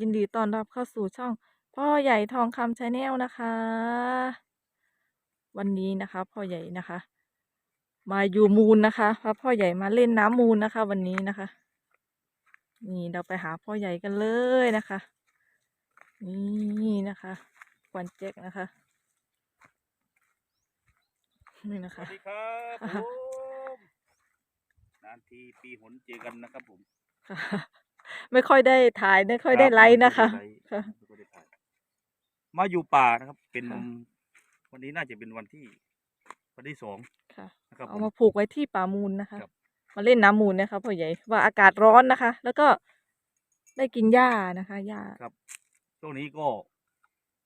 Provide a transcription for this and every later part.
ยินดีต้อนรับเข้าสู่ช่อง พ่อใหญ่ทองคำชาแนลนะคะ วันนี้นะคะ พ่อใหญ่นะคะ มาอยู่มูลนะคะพาพ่อใหญ่มาเล่นน้ำมูลนะคะ วันนี้นะคะ นี่เราไปหาพ่อใหญ่กันเลยนะคะ นี่นะคะควันแจ็คนะคะนี่นะสวัคะสดีครับผมนานทีปีหนเจอกันนะครับผม ค่ะ ไม่ค่อยได้ถ่ายไม่ค่อยได้ไลฟ์นะคะไม่ค่ะค่อยได้ถ่ายมาอยู่ป่านะครับ เป็นค่ะ วันนี้น่าจะเป็นวันที่ วันที่สองค่ะ นะครับเอาผมมาผูกไว้ที่ป่ามูลนะคะ ครับ มาเล่นน้ำมูลนะคะพ่อใหญ่ว่าอากาศร้อนนะคะ แล้วก็ได้กินหญ้านะคะหญ้า ครับช่วงนี้ก็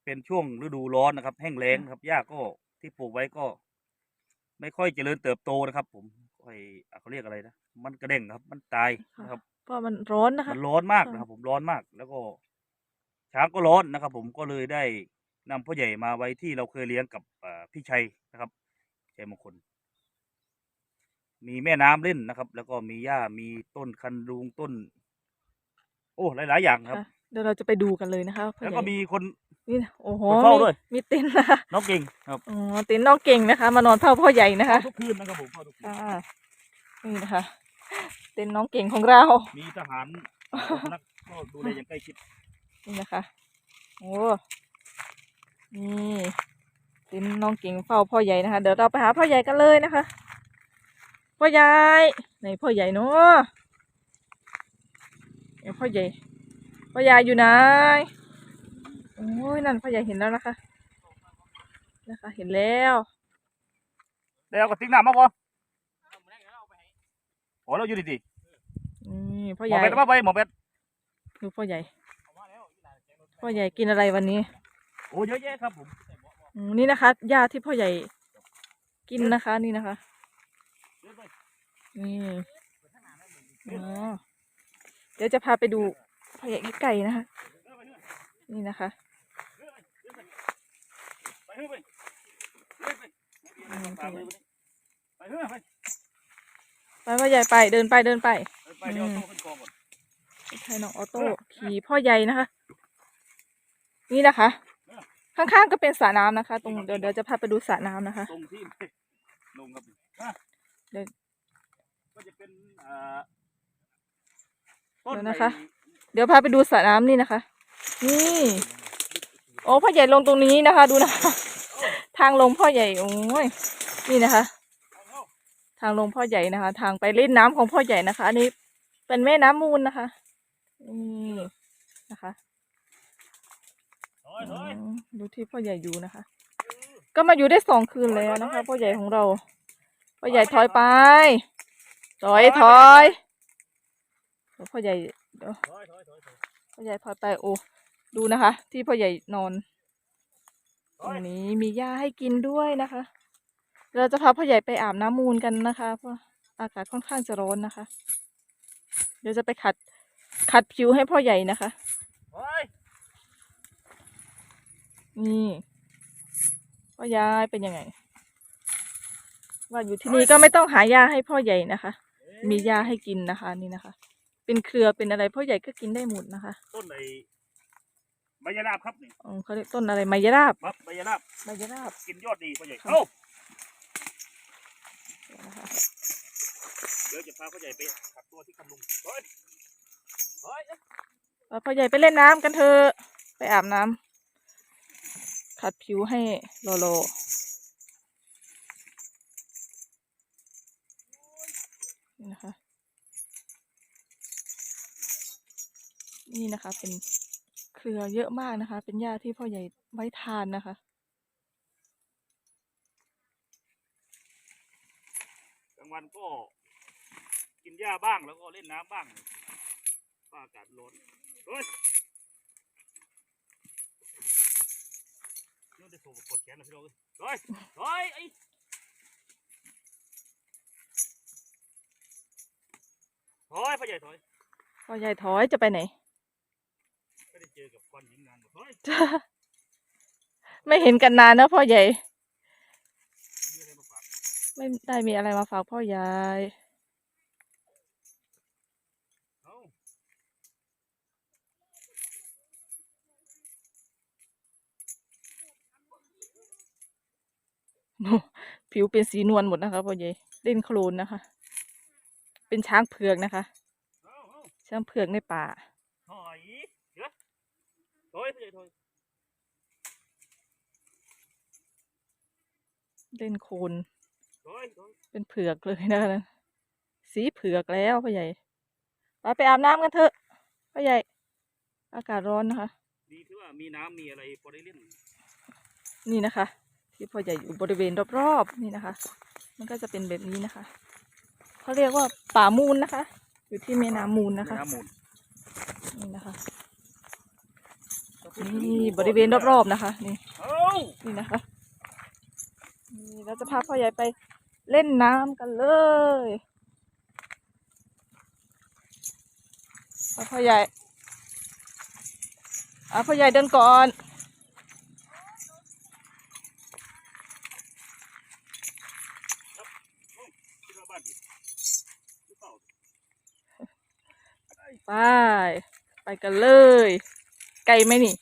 เป็นช่วงฤดูร้อนนะครับ แห้งแล้งครับหญ้าก็ที่ปลูกไว้ก็ ไม่ค่อยเจริญเติบโตนะครับ ผมค่อยอะเขาเรียกอะไรนะมันกระเด้งครับ มันตายนะครับ เพราะมันร้อนนะคะ มันร้อนมากค่ะนะครับ ผมร้อนมาก แล้วก็ ช้างก็ร้อนนะครับ ผมก็เลยได้นำพ่อใหญ่มาไว้ที่เราเคยเลี้ยงกับอ่าพี่ชัยนะครับชัยมงคล มีแม่น้ำเล่นนะครับ แล้วก็มีหญ้ามีต้นคันรูงต้น โอ้หลาย ๆ อย่างครับค่ะเดี๋ยวเราจะไปดูกันเลยนะคะพ่อแล้วใหญ่ก็มีคนนี่นะโอ้โหคนเฝ้ามีด้วยมีเต็นท์นะคะน้องเก่งครับอ๋อเต็นท์น้องเก่งนะคะ มานอนเฝ้าพ่อใหญ่นะคะทุกคืนนะครับผมเฝ้าทุกคืนค่ะนี่นะคะ เต็นท์น้องเก่งของเรา มีทหารนักก็ดูแลอย่างใกล้ชิดนี่นะคะ โอ้ นี่ตินน้องเก่งเฝ้าพ่อใหญ่นะคะ เดี๋ยวเราไปหาพ่อใหญ่กันเลยนะคะ พ่อใหญ่ไหนพ่อใหญ่เนาะเดี๋ยวพ่อใหญ่ พ่อใหญ่อยู่ไหน โอ้ยนั่นพ่อใหญ่เห็นแล้วนะคะ นะคะ เห็นแล้ว แล้วก็ทิ้งน้ำมาบ่ โอ้เราอยู่ดีนี่พ่อๆหใหมอญ่เป็ดมาไปหมอเป็ดดูพ่อใหญ่ พ่อใหญ่กินอะไรวันนี้โอ้เยอะแยะครับผมอืมนี่นะคะหญ้าที่พ่อใหญ่กินนะคะนี่นะคะนี่อ๋อเดี๋ยวจะพาไปดูพ่อใหญ่ไก่นะคะ นี่นะคะไปเถอะไปไปไปอืมพ่อใหญ่ไปเถอะไป ไปพ่อใหญ่ไปเดินไปเดินไปไปเดี๋ยวเอาโต๊ะขึ้นกองก่อนใช่น้องออโต้ขี่พ่อใหญ่นะคะ นี่นะคะ ข้างๆก็เป็นสระน้ำนะคะ ตรงเดี๋ยวเดี๋ยวจะพาไปดูสระน้ำนะคะ ตรงที่ลงครับอะเดี๋ยว ก็จะเป็นอ่าต้นเดี๋ยวนะคะไอ้เดี๋ยวพาไปดูสระน้ำนี่นะคะ นี่โอ้พ่อใหญ่ลงตรงนี้นะคะ ดูนะคะ ทางลงพ่อใหญ่โอ้ยนี่นะคะทางลงพ่อใหญ่นะคะ ทางไปเล่นน้ำของพ่อใหญ่นะคะ อันนี้เป็นแม่น้ำมูลนะคะนี่นะคะดูที่พ่อใหญ่อยู่นะคะ ก็มาอยู่ได้สองคืนแล้วนะคะ พ่อใหญ่ของเรา พ่อใหญ่ถอยไป ถอยถอยพ่อใหญ่เดี๋ยวพ่อใหญ่ถอยไปโอ้ดูนะคะ ที่พ่อใหญ่นอนตรอยงนี้มีหญ้าให้กินด้วยนะคะ เราจะพาพ่อใหญ่ไปอาบน้ำมูลกันนะคะ เพราะอากาศค่อนข้างจะร้อนนะคะ เดี๋ยวจะไปขัดขัดผิวให้พ่อใหญ่นะคะถอยนี่พ่อยายเป็นยังไง ว่าอยู่ที่นี่ก็ไม่ต้องหายาให้พ่อใหญ่นะคะ มียาให้กินนะคะนี่นะคะ เป็นเครือเป็นอะไรพ่อใหญ่ก็กินได้หมดนะคะ ต้นไอ้ใบยานาบครับนี่อืมเขาเรียกต้นอะไรไมยราบครับใบยานาบไมยราบกินยอดดีพ่อใหญ่ครับเอ้า นะคะ เดี๋ยวจะพาพ่อใหญ่ไปขับตัวที่คำลุงถอยถอยเอาพ่อใหญ่ไปเล่นน้ำกันเถอะไปอาบน้ำขัดผิวให้โลโลนี่นะคะ นี่นะคะเป็นเครือเยอะมากนะคะ เป็นหญ้าที่พ่อใหญ่ไว้ทานนะคะกลางวันก็ กินหญ้าบ้างแล้วก็เล่นน้ำบ้างเพราะอากาศร้อนเฮ้ยนี่ได้โทรกดแขนนะพี่น้องเอ้ยถอยถอยไอ้ถอยพ่อใหญ่ถอยพ่อใหญ่ถอยจะไปไหนไม่ได้เจอกับควันหินนานหมดถอยไม่เห็นกันนานนะพ่อใหญ่มีอะไรมาฝากไม่ได้มีอะไรมาฝากพ่อใหญ่ เอ้า โอ้ ผิวเป็นสีนวลหมดนะคะพ่อใหญ่เล่นโคลนนะคะ เป็นช้างเผือกนะคะเอาเอาช้างเผือกในป่าถอยเดี๋ยวถอยพี่ใหญ่ถอยเล่นโคลนถอยถอยเป็นเผือกเลยนะคะสีเผือกแล้วพ่อใหญ่ไปไปอาบน้ำกันเถอะพ่อใหญ่ อากาศร้อนนะคะ ดีที่ว่ามีน้ำมีอะไรพอได้เล่นนี่นะคะ ที่พ่อใหญ่อยู่บริเวณรอบๆนี่นะคะ มันก็จะเป็นแบบนี้นะคะเขาเรียกว่าป่ามูลนะคะ อยู่ที่แม่น้ำมูลนะคะน้ำมูลนี่นะคะนี่บริเวณรอบๆนะคะ นี่เอานี่นะคะนี่เราจะพาพ่อใหญ่ไปเล่นน้ำกันเลยเอาพ่อใหญ่เอาพ่อใหญ่เดินก่อน คิดว่าบ้านดิหรือเปล่า ไป ไป กันเลย ไกลไหมนี่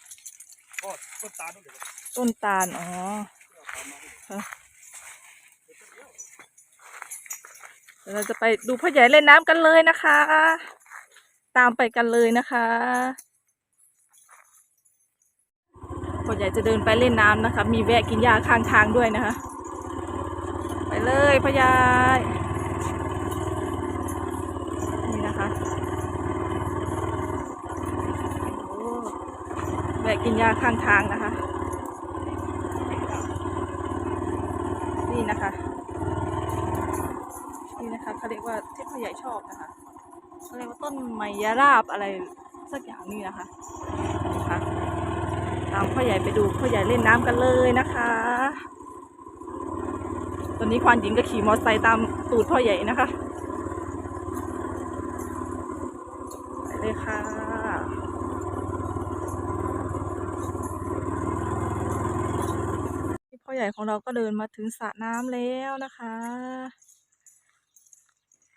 ต้นตาลต้นตาลอ๋อเอาตามมาดิเดี๋ยวเราจะไปดูพ่อใหญ่เล่นน้ำกันเลยนะคะ ตามไปกันเลยนะคะพ่อใหญ่จะเดินไปเล่นน้ำนะคะ มีแวะกินยาข้างทางด้วยนะคะ ไปเลยพ่อใหญ่นี่นะคะโอ้ แวะกินยาข้างทางนะคะ นี่นะคะ นี่นะคะเขาเรียกว่าที่พ่อใหญ่ชอบนะคะเขาเรียกว่าต้นไมยราบอะไรสักอย่างนี่นะคะนะคะตามพ่อใหญ่ไปดูพ่อใหญ่เล่นน้ำกันเลยนะคะตอนนี้ควานหญิงก็ขี่มอเตอร์ไซค์ตามตูดพ่อใหญ่นะคะไปเลยค่ะพ่อให ญ่ของเราก็เดินมาถึงสระน้ำแล้วนะคะ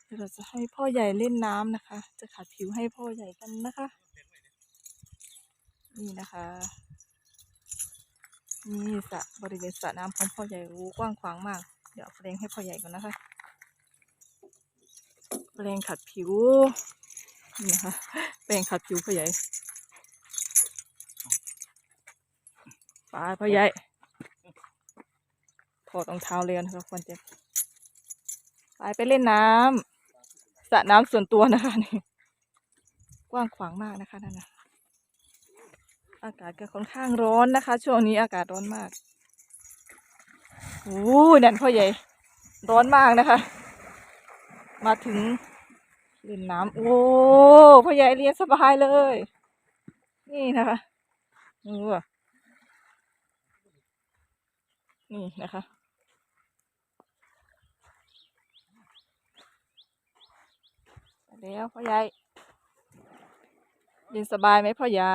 เดี๋ยวเราจะให้พ่อใหญ่เล่นน้ำนะคะ จะขัดผิวให้พ่อใหญ่กันนะคะ นี่นะคะนี่สระบริเวณสระน้ำของพ่อใหญ่รู้กว้างขวางมาก เดี๋ยวเอาแปรงให้พ่อใหญ่ก่อนนะคะแปรงขัดผิวนี่นะคะแปรงขัดผิวพ่อใหญ่ไปพ่อใหญ่ อดรองเท้าเลยนะคะควรจะไปไปเล่นน้ำสระน้ำส่วนตัวนะคะนี่กว้างขวางมากนะคะนั่นนะอากาศก็ค่อนข้างร้อนนะคะ ช่วงนี้อากาศร้อนมากโอ้ยนั่นพ่อใหญ่ ร้อนมากนะคะ มาถึงเล่นน้ำโอ้พ่อใหญ่เรียนสบายเลย นี่นะคะนี่นะคะ ไป แล้วพ่อใหญ่เย็นสบายไหมพ่อใหญ่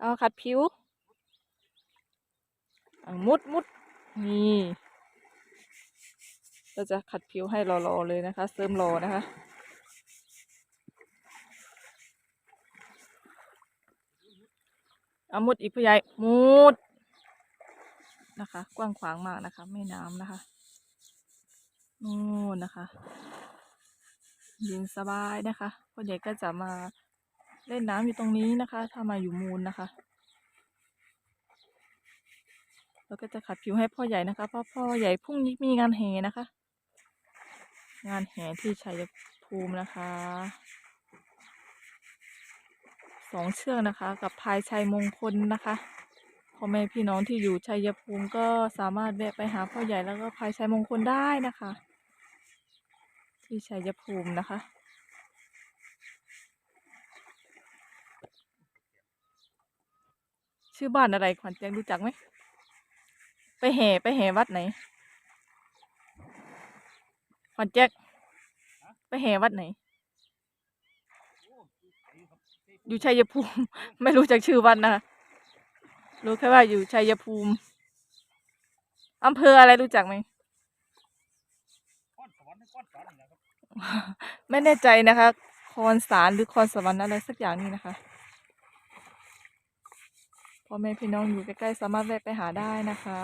เอาขัดผิวมุดมุดนี่เราจะขัดผิวให้รอๆเลยนะคะ เสริมรอนะคะเอามุดอีกพ่อใหญ่มุดนะคะ กว้างขวางมากนะคะแม่น้ำนะคะนู่นนะคะ เย็นสบายนะคะพ่อใหญ่ก็จะมาเล่นน้ำอยู่ตรงนี้นะคะ ถ้ามาอยู่มูลนะคะ แล้วก็จะขัดผิวให้พ่อใหญ่นะคะ เพราะพ่อใหญ่พรุ่งนี้มีงานแห่นะคะ งานแห่ที่ชัยภูมินะคะสองเชือกนะคะ กับพายชัยมงคลนะคะพ่อแม่พี่น้องที่อยู่ชัยภูมิก็สามารถแวะไปหาพ่อใหญ่แล้วก็พายชัยมงคลได้นะคะ ที่ชัยภูมินะคะ ชื่อบ้านอะไรขวัญแจงรู้จักไหม ไปแห่ไปแห่วัดไหน ขวัญแจ็คไปแห่วัดไหน อยู่ชัยภูมิ ไม่รู้จักชื่อวัดนะคะรู้แค่ว่าอยู่ชัยภูมิอำเภออะไรรู้จักไหม ก้อนสวรรค์ก้อนสวรรค์นี่นะครับ ไม่แน่ใจนะคะ คอนสารหรือคอนสวรรค์อะไรสักอย่างนี่นะคะพ่อแม่พี่น้องอยู่ใกล้ๆสามารถแวะไปหาได้นะคะ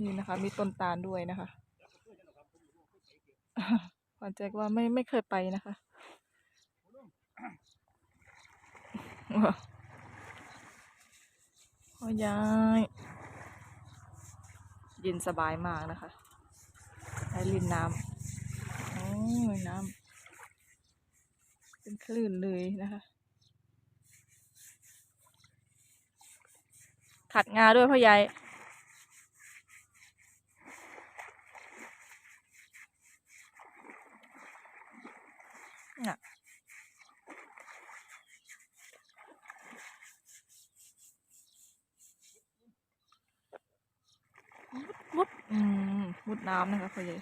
นี่นะคะ มีต้นตาลด้วยนะคะขวัญแจ็คว่าไม่ไม่เคยไปนะคะพ่อยายเย็นสบายมากนะคะ ให้ลินน้ำโอ้ยน้ำเป็นคลื่นเลยนะคะ ขัดงาด้วยพ่อใหญ่น่ะมุดอืม มุดน้ำนะคะพ่อใหญ่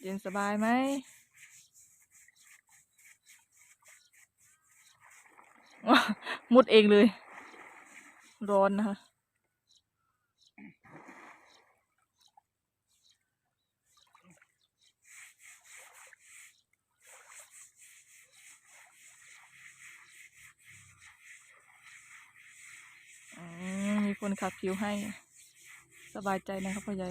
เย็นสบายไหมมุดเองเลย ร้อนนะคะ อืมมี คนขับผิวให้สบายใจนะครับพ่อใหญ่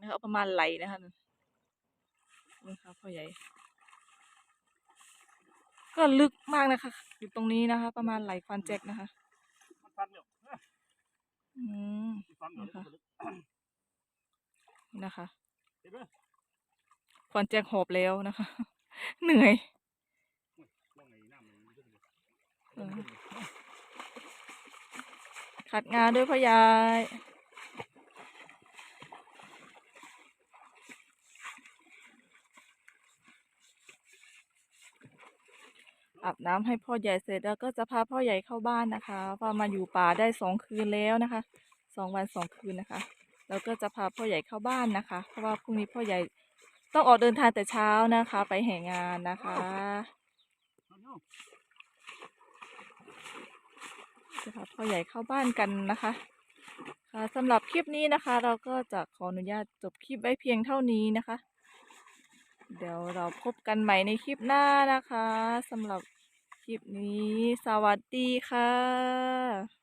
นะครับประมาณไหลนะคะนี่ครับพ่อใหญ่ ก็ลึกมากนะคะ อยู่ตรงนี้นะคะ ประมาณไหลควานแจ็คนะคะนฟันอยู่อืมนะคะนะคะควานแจ็คหอบแล้วนะคะ เหนื่อยว่าไงน้ำมันขึ้นเลยเออขัดงานด้วยพ่อยายอาบน้ำให้พ่อใหญ่เสร็จแล้วก็จะพาพ่อใหญ่เข้าบ้านนะคะพามาอยู่ป่าได้สองคืนแล้วนะคะสองวันสองคืนนะคะ แล้วก็จะพาพ่อใหญ่เข้าบ้านนะคะ เพราะว่าพรุ่งนี้พ่อใหญ่ ต้องออกเดินทางแต่เช้านะคะ ไปแห่งานนะคะจะพาพ่อใหญ่เข้าบ้านกันนะคะค่ะสำหรับคลิปนี้นะคะ เราก็จะขออนุญาตจบคลิปไว้เพียงเท่านี้นะคะ เดี๋ยวเราพบกันใหม่ในคลิปหน้านะคะสำหรับคลิปนี้ สวัสดีค่ะ